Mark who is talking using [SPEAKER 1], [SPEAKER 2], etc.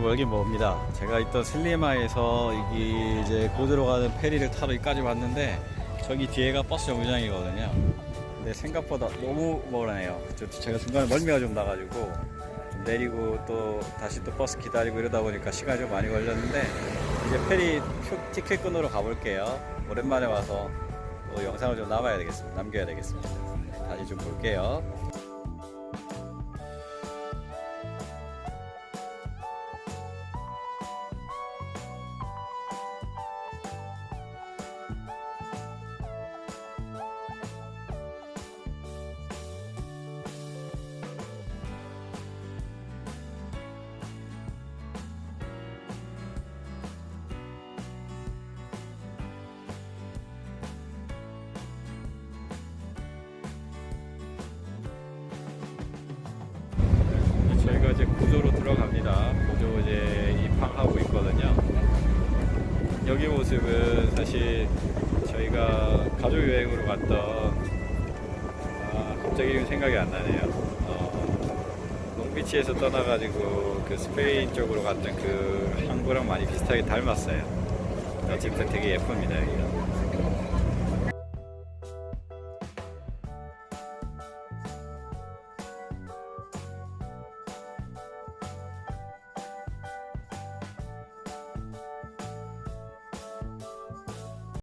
[SPEAKER 1] 멀긴 멉니다. 제가 있던 슬리마에서 여기 이제 고드로 가는 페리를 타러 여기까지 왔는데 저기 뒤에가 버스 정류장이거든요. 근데 생각보다 너무 멀어요. 저- 제가 중간에 멀미가 좀 나가지고 좀 내리고 또 다시 또 버스 기다리고 이러다 보니까 시간이 좀 많이 걸렸는데 이제 페리 표 티켓 끊으러 가볼게요. 오랜만에 와서 또 영상을 좀 남아야 되겠습니다. 남겨야 되겠습니다. 다시 좀 볼게요. 구조로 들어갑니다. 구조 이제 입항하고 있거든요. 여기 모습은 사실 저희가 가족 여행으로 갔던 아, 갑자기 생각이 안 나네요. 어, 롱비치에서 떠나가지고 그 스페인 쪽으로 갔던 그 항구랑 많이 비슷하게 닮았어요. 어쨌든 되게 예쁩니다 여기가.